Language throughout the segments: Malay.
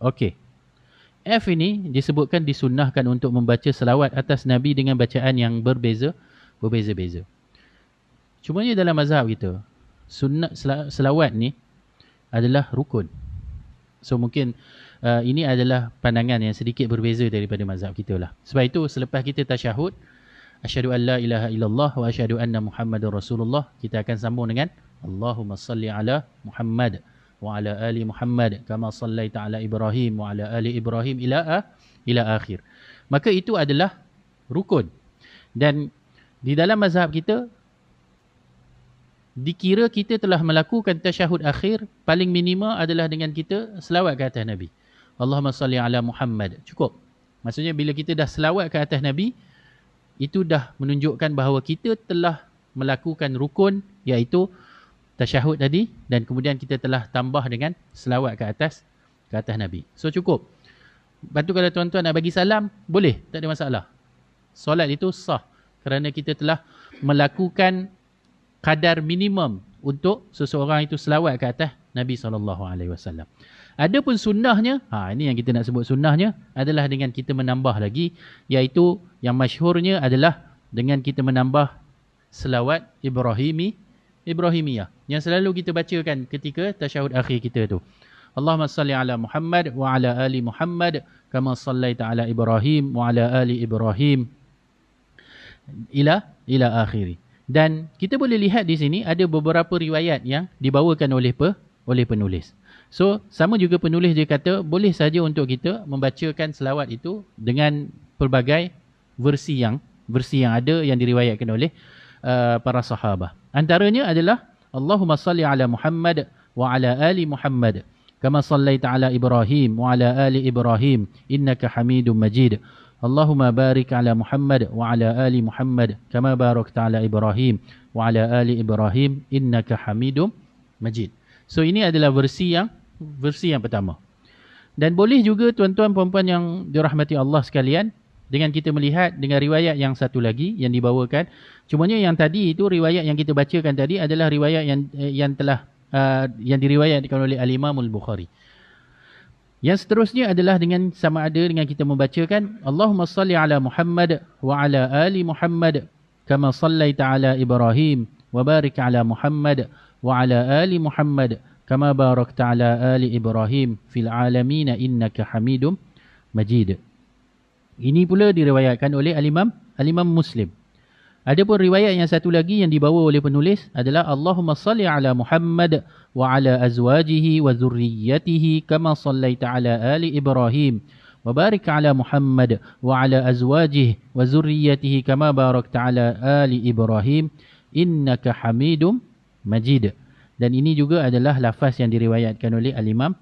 Okey. F ini disebutkan disunnahkan untuk membaca selawat atas Nabi dengan bacaan yang berbeza, berbeza-beza. Cuma ni dalam mazhab kita, sunnah selawat ni adalah rukun. So mungkin uh, ini adalah pandangan yang sedikit berbeza daripada mazhab kita lah. Sebab itu selepas kita tasyahud, asyhadu an la ilaha illallah wa asyhadu anna muhammadar rasulullah, kita akan sambung dengan Allahumma salli ala Muhammad ali Muhammad kama sallaita ala Ibrahim wa ala ali Ibrahim ila ila akhir. Maka itu adalah rukun. Dan di dalam mazhab kita dikira kita telah melakukan tasyahud akhir paling minima adalah dengan kita selawat ke atas Nabi. Allahumma salli ala Muhammad. Cukup. Maksudnya bila kita dah selawat ke atas Nabi, itu dah menunjukkan bahawa kita telah melakukan rukun iaitu tasyahud tadi dan kemudian kita telah tambah dengan selawat ke atas ke atas Nabi. So cukup. Lepas tu kalau tuan-tuan nak bagi salam, boleh. Tak ada masalah. Solat itu sah. Kerana kita telah melakukan kadar minimum untuk seseorang itu selawat ke atas Nabi SAW. Adapun sunnahnya, ha ini yang kita nak sebut sunnahnya adalah dengan kita menambah lagi iaitu yang masyhurnya adalah dengan kita menambah selawat Ibrahimi Ibrahimiyah yang selalu kita bacakan ketika tasyahud akhir kita tu. Allahumma salli ala Muhammad wa ala ali Muhammad kama sallaita ala Ibrahim wa ala ali Ibrahim ila ila akhiri. Dan kita boleh lihat di sini ada beberapa riwayat yang dibawakan oleh pe, oleh penulis. So, sama juga penulis dia kata, boleh saja untuk kita membacakan selawat itu dengan pelbagai versi yang versi yang ada yang diriwayatkan oleh uh, para sahabat. Antaranya adalah Allahumma salli ala Muhammad wa ala ali Muhammad kama sallaita ala Ibrahim wa ala ali Ibrahim innaka Hamidum Majid. Allahumma barik ala Muhammad wa ala ali Muhammad kama barakta ala Ibrahim wa ala ali Ibrahim innaka Hamidum Majid. So ini adalah versi yang versi yang pertama. Dan boleh juga tuan-tuan puan-puan yang dirahmati Allah sekalian dengan kita melihat dengan riwayat yang satu lagi yang dibawakan. Cumanya yang tadi itu riwayat yang kita bacakan tadi adalah riwayat yang eh, yang telah uh, yang diriwayatkan oleh Al-Imam Al-Bukhari. Yang seterusnya adalah dengan sama ada dengan kita membacakan Allahumma salli ala Muhammad wa ala ali Muhammad kama sallaita ala Ibrahim wa barik ala Muhammad wa ala ali Muhammad kama barakta ala ali Ibrahim fil alamin innaka Hamidum Majid. Ini pula diriwayatkan oleh al-Imam al-Imam Muslim. Adapun riwayat yang satu lagi yang dibawa oleh penulis adalah Allahumma salli ala Muhammad wa ala azwajihi wa zurriyyatihi kama sallaita ala ali Ibrahim wa barik ala Muhammad wa ala azwajihi wa zurriyyatihi kama barakta ala ali Ibrahim innaka Hamidum Majid. Dan ini juga adalah lafaz yang diriwayatkan oleh Al-Imam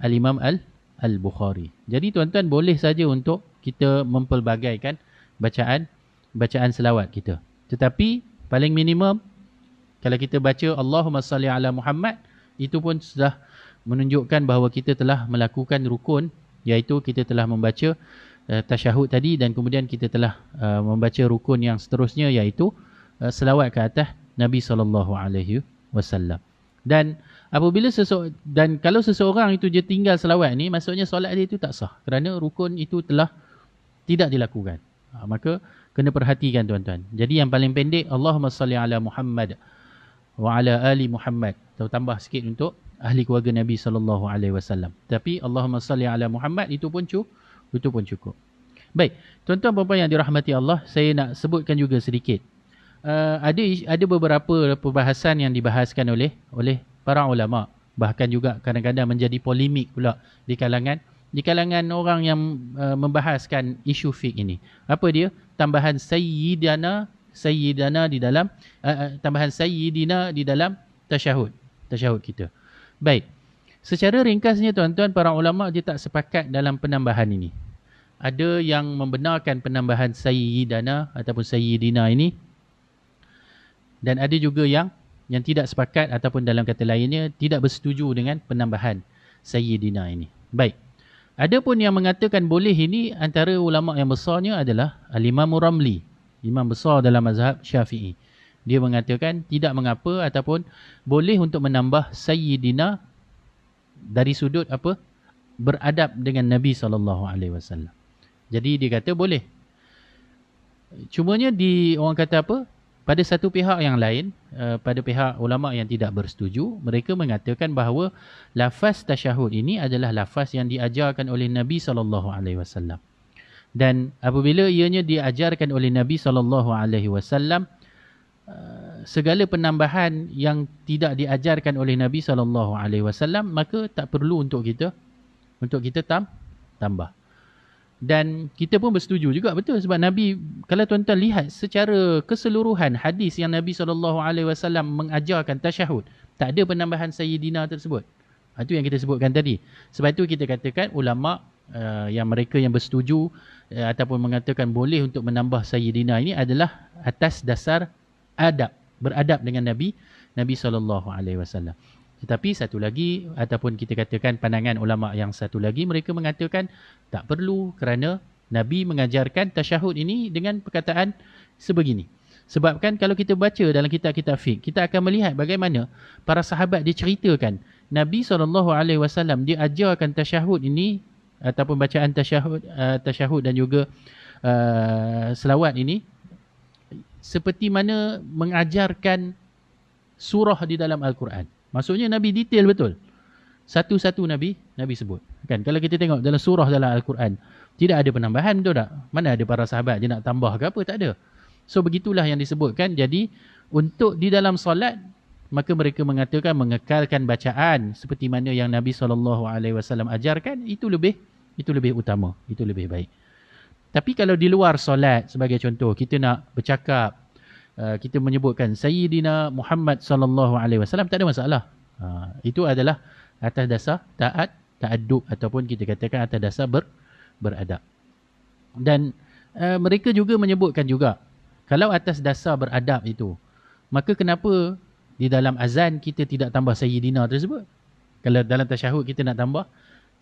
Al-Imam Al-Bukhari. Jadi tuan-tuan boleh saja untuk kita mempelbagaikan bacaan bacaan selawat kita. Tetapi paling minimum kalau kita baca Allahumma salli ala Muhammad itu pun sudah menunjukkan bahawa kita telah melakukan rukun iaitu kita telah membaca uh, tasyahud tadi dan kemudian kita telah uh, membaca rukun yang seterusnya iaitu uh, selawat ke atas Nabi sallallahu alaihi wasallam. Dan apabila seseorang dan kalau seseorang itu dia tinggal selawat ni maksudnya solat dia itu tak sah kerana rukun itu telah tidak dilakukan. Ha, maka kena perhatikan tuan-tuan. Jadi yang paling pendek Allahumma salli ala Muhammad wa ala ali Muhammad. Atau tambah sikit untuk ahli keluarga Nabi sallallahu alaihi wasallam. Tapi Allahumma salli ala Muhammad itu pun cukup. Itu pun cukup. Baik, tuan-tuan puan-puan yang dirahmati Allah, saya nak sebutkan juga sedikit uh, ada ada beberapa perbahasan yang dibahaskan oleh oleh para ulama bahkan juga kadang-kadang menjadi polemik pula di kalangan di kalangan orang yang uh, membahaskan isu fik ini. Apa dia? Tambahan sayyidana sayyidana di dalam uh, uh, tambahan sayyidina di dalam tasyahud. Tasyahud kita. Baik. Secara ringkasnya tuan-tuan para ulama dia tak sepakat dalam penambahan ini. Ada yang membenarkan penambahan sayyidana ataupun sayyidina ini dan ada juga yang yang tidak sepakat ataupun dalam kata lainnya tidak bersetuju dengan penambahan Sayyidina ini. Baik. Ada pun yang mengatakan boleh ini antara ulama yang besarnya adalah Al-Imam Ramli, imam besar dalam mazhab Syafi'i. Dia mengatakan tidak mengapa ataupun boleh untuk menambah Sayyidina dari sudut apa? beradab dengan Nabi SAW. Jadi dia kata boleh. Cumanya di orang kata apa? Pada satu pihak yang lain, uh, pada pihak ulama yang tidak bersetuju, mereka mengatakan bahawa lafaz tasyahud ini adalah lafaz yang diajarkan oleh Nabi SAW. Dan apabila ianya diajarkan oleh Nabi SAW, uh, segala penambahan yang tidak diajarkan oleh Nabi SAW, maka tak perlu untuk kita untuk kita tam, tambah. Dan kita pun bersetuju juga betul sebab Nabi kalau tuan-tuan lihat secara keseluruhan hadis yang Nabi SAW mengajarkan tasyahud, tak ada penambahan sayyidina tersebut. Itu yang kita sebutkan tadi. Sebab itu kita katakan ulama uh, yang mereka yang bersetuju uh, ataupun mengatakan boleh untuk menambah sayyidina ini adalah atas dasar adab, beradab dengan Nabi Nabi SAW. Tetapi satu lagi ataupun kita katakan pandangan ulama yang satu lagi mereka mengatakan tak perlu kerana Nabi mengajarkan tasyahud ini dengan perkataan sebegini. Sebabkan kalau kita baca dalam kitab-kitab fiqh, kita akan melihat bagaimana para sahabat diceritakan Nabi SAW dia ajarkan tasyahud ini ataupun bacaan tasyahud, uh, tasyahud dan juga uh, selawat ini seperti mana mengajarkan surah di dalam Al-Quran. Maksudnya Nabi detail betul. Satu-satu Nabi, Nabi sebut. Kan? Kalau kita tengok dalam surah dalam Al-Quran, tidak ada penambahan betul tak? Mana ada para sahabat dia nak tambah ke apa? Tak ada. So begitulah yang disebutkan. Jadi untuk di dalam solat, maka mereka mengatakan mengekalkan bacaan seperti mana yang Nabi SAW ajarkan, itu lebih itu lebih utama. Itu lebih baik. Tapi kalau di luar solat sebagai contoh, kita nak bercakap, Uh, kita menyebutkan Sayyidina Muhammad sallallahu alaihi wasallam tak ada masalah. Uh, itu adalah atas dasar taat, ta'addub ataupun kita katakan atas dasar ber, beradab. Dan uh, mereka juga menyebutkan juga kalau atas dasar beradab itu, maka kenapa di dalam azan kita tidak tambah Sayyidina tersebut? Kalau dalam tasyahud kita nak tambah,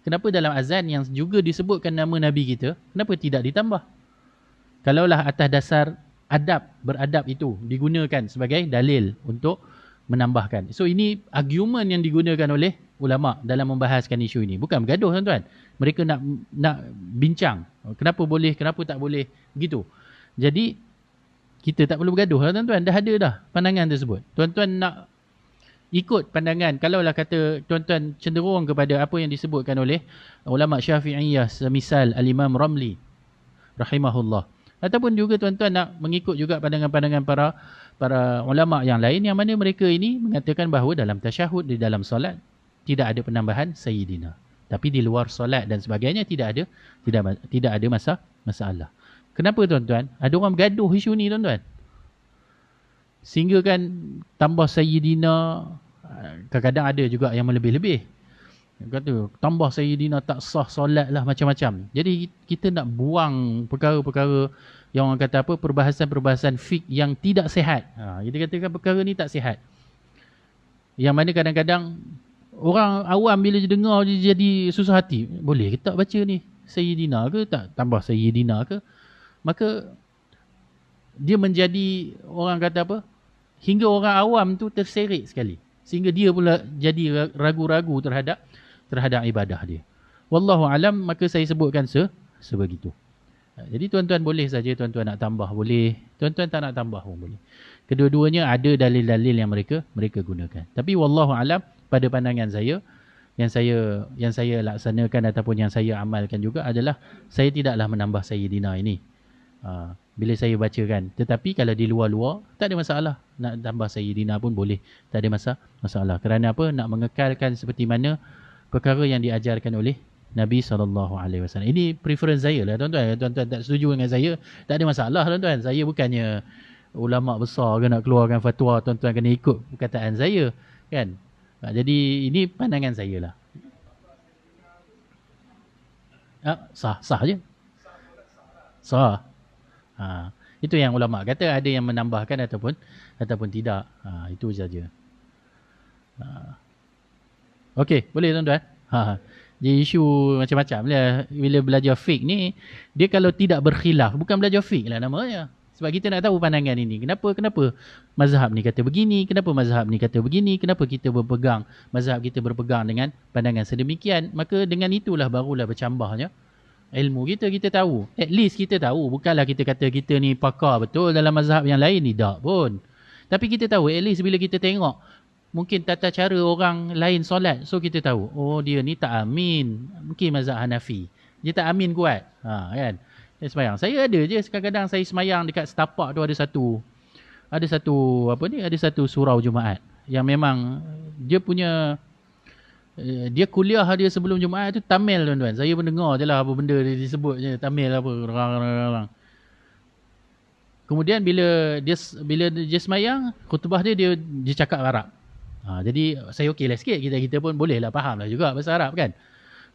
kenapa dalam azan yang juga disebutkan nama Nabi kita, kenapa tidak ditambah? Kalaulah atas dasar adab beradab itu digunakan sebagai dalil untuk menambahkan. So ini argument yang digunakan oleh ulama dalam membahaskan isu ini. Bukan bergaduh tuan-tuan. Mereka nak nak bincang. Kenapa boleh, kenapa tak boleh. Begitu. Jadi kita tak perlu bergaduh lah tuan-tuan. Dah ada dah pandangan tersebut. Tuan-tuan nak ikut pandangan. Kalaulah kata tuan-tuan cenderung kepada apa yang disebutkan oleh ulama syafi'iyah semisal Al-Imam Ramli. Rahimahullah. Ataupun juga tuan-tuan nak mengikut juga pandangan-pandangan para para ulama yang lain yang mana mereka ini mengatakan bahawa dalam tasyahud di dalam solat tidak ada penambahan sayyidina. Tapi di luar solat dan sebagainya tidak ada tidak tidak ada masa masalah. Kenapa tuan-tuan? Ada orang bergaduh isu ni tuan-tuan. Sehingga kan tambah sayyidina kadang-kadang ada juga yang melebih-lebih. Kata tambah Sayyidina tak sah solat lah macam-macam. Jadi kita nak buang perkara-perkara yang orang kata apa perbahasan-perbahasan fik yang tidak sehat. Ha, kita katakan perkara ni tak sehat. Yang mana kadang-kadang orang awam bila dengar dia jadi susah hati. Boleh ke tak baca ni Sayyidina ke tak tambah Sayyidina ke? Maka dia menjadi orang kata apa? Hingga orang awam tu terserik sekali. Sehingga dia pula jadi ragu-ragu terhadap terhadap ibadah dia. Wallahu alam maka saya sebutkan se sebegitu. Ha, jadi tuan-tuan boleh saja tuan-tuan nak tambah boleh, tuan-tuan tak nak tambah pun boleh. Kedua-duanya ada dalil-dalil yang mereka mereka gunakan. Tapi wallahu alam pada pandangan saya yang saya yang saya laksanakan ataupun yang saya amalkan juga adalah saya tidaklah menambah sayyidina ini. Ha, bila saya bacakan. Tetapi kalau di luar-luar tak ada masalah. Nak tambah sayyidina pun boleh. Tak ada masa masalah. Kerana apa? Nak mengekalkan seperti mana perkara yang diajarkan oleh Nabi SAW. Ini preference saya lah tuan-tuan. Tuan-tuan tak setuju dengan saya, tak ada masalah tuan-tuan. Saya bukannya ulama besar ke nak keluarkan fatwa, tuan-tuan kena ikut perkataan saya. kan? Ha, jadi ini pandangan saya lah. Ha, sah, sah je. Sah. Ha, itu yang ulama kata ada yang menambahkan ataupun ataupun tidak. Ha, itu saja. Ha. Okey, boleh tuan-tuan? Ha. Jadi isu macam-macam lah. Bila belajar fiqh ni, dia kalau tidak berkhilaf, bukan belajar fiqh lah namanya. Sebab kita nak tahu pandangan ini. Kenapa? Kenapa mazhab ni kata begini? Kenapa mazhab ni kata begini? Kenapa kita berpegang, mazhab kita berpegang dengan pandangan sedemikian? Maka dengan itulah barulah bercambahnya ilmu kita, kita tahu. At least kita tahu. Bukanlah kita kata kita ni pakar betul dalam mazhab yang lain ni. Tak pun. Tapi kita tahu, at least bila kita tengok mungkin tata cara orang lain solat. So kita tahu, oh dia ni tak amin. Mungkin mazhab Hanafi. Dia tak amin kuat. Ha, kan? Dia semayang. Saya ada je kadang-kadang saya semayang dekat setapak tu ada satu ada satu apa ni ada satu surau Jumaat yang memang dia punya eh, dia kuliah dia sebelum Jumaat tu Tamil tuan-tuan. Saya pun dengar je lah apa benda dia disebut je Tamil apa. Kemudian bila dia bila dia semayang, khutbah dia dia, dia cakap Arab. Ha, jadi saya okey lah sikit. Kita kita pun boleh lah faham lah juga bahasa Arab kan.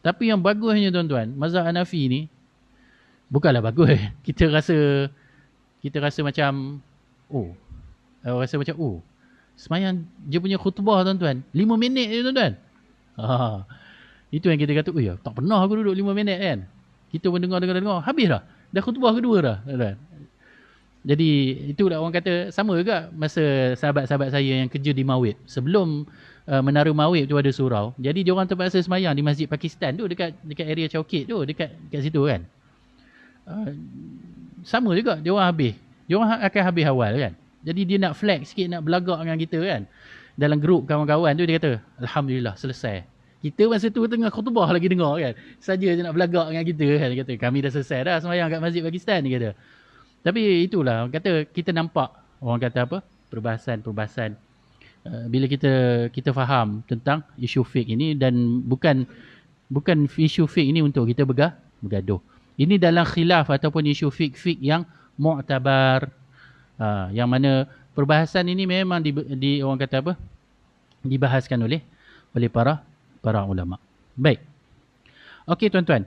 Tapi yang bagusnya tuan-tuan, mazhab Hanafi ni bukanlah bagus. Kita rasa kita rasa macam oh. Uh, rasa macam oh. Semayang dia punya khutbah tuan-tuan. 5 minit je tuan-tuan. Ha. Itu yang kita kata, oh ya, tak pernah aku duduk 5 minit kan. Kita pun dengar dengar dengar, habis dah. Dah khutbah kedua dah, tuan-tuan. Jadi itulah orang kata sama juga masa sahabat-sahabat saya yang kerja di Mawib. Sebelum uh, menara Mawib tu ada surau. Jadi dia orang terpaksa semayang di Masjid Pakistan tu dekat dekat area Chowkit tu, dekat dekat situ kan. Uh, sama juga dia orang habis. Dia orang akan habis awal kan. Jadi dia nak flex sikit nak belagak dengan kita kan. Dalam grup kawan-kawan tu dia kata, alhamdulillah selesai. Kita masa tu tengah khutbah lagi dengar kan. Saja je nak belagak dengan kita kan. Dia kata, kami dah selesai dah semayang kat Masjid Pakistan dia kata. Tapi itulah, kata kita nampak orang kata apa? Perbahasan-perbahasan. Uh, bila kita kita faham tentang isu fake ini dan bukan bukan isu fake ini untuk kita bergah, bergaduh. Ini dalam khilaf ataupun isu fake-fake yang mu'tabar. Uh, yang mana perbahasan ini memang di, di orang kata apa? Dibahaskan oleh oleh para para ulama. Baik. Okey tuan-tuan.